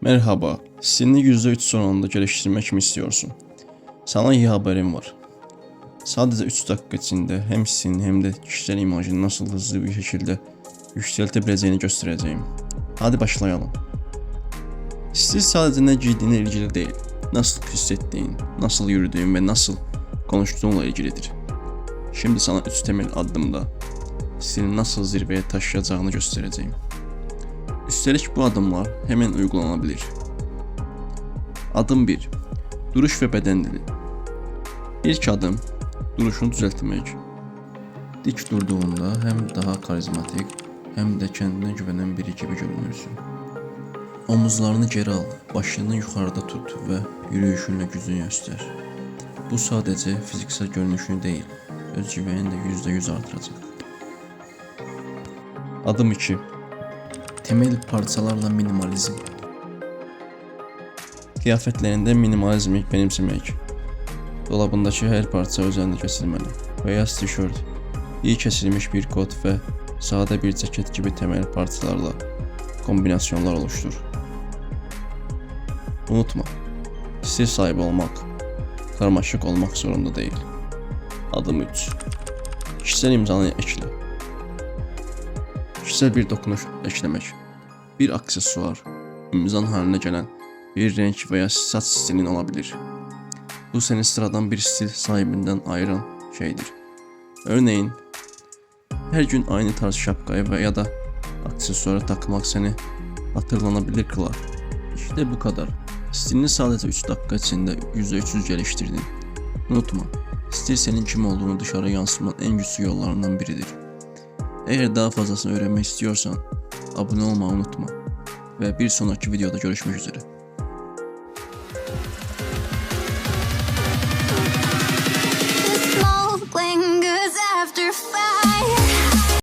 Merhaba, stilini %3 sonunda geliştirmek mi istiyorsun? Sana iyi haberim var. Sadece 3 dakika içinde hem stilini hem de kişisel imajını nasıl hızlı bir şekilde yükseltebileceğini göstereceğim. Hadi başlayalım. Stil sadece ne giydiğine ilgili değil, nasıl hissettiğin, nasıl yürüdüğün ve nasıl konuştuğunla ilgilidir. Şimdi sana 3 temel adımda stilini nasıl zirveye taşıyacağını göstereceğim. Üstelik bu adımlar hemen uygulanabilir. Adım 1. Duruş ve beden dili. İlk adım duruşunu düzeltmek. Dik durduğunda hem daha karizmatik hem de kendine güvenen biri gibi görünürsün. Omuzlarını geri al, başını yukarıda tut ve yürüyüşünle gücünü göster. Bu sadece fiziksel görünüşünü değil, özgüvenini de %100 artıracak. Adım 2. Temel parçalarla minimalizm. Kıyafetlerinde minimalizmi benimsemek. Dolabındaki her parça özenle kesilmeli. Beyaz tişört, iyi kesilmiş bir kot ve sade bir ceket gibi temel parçalarla kombinasyonlar oluştur. Unutma, stil sahibi olmak, karmaşık olmak zorunda değil. Adım 3. Kişisel imzanı ekle. Kişisel bir dokunuş eklemek. Bir aksesuar, imzan haline gelen bir renk veya saç stilin olabilir. Bu seni sıradan bir stil sahibinden ayıran şeydir. Örneğin, her gün aynı tarz şapkayı veya da aksesuarı takmak seni hatırlanabilir kılar. İşte bu kadar. Stilini sadece 3 dakika içinde %300 geliştirdin. Unutma, stil senin kim olduğunu dışarı yansıtmanın en güçlü yollarından biridir. Eğer daha fazlasını öğrenmek istiyorsan abone olmayı unutma ve bir sonraki videoda görüşmek üzere.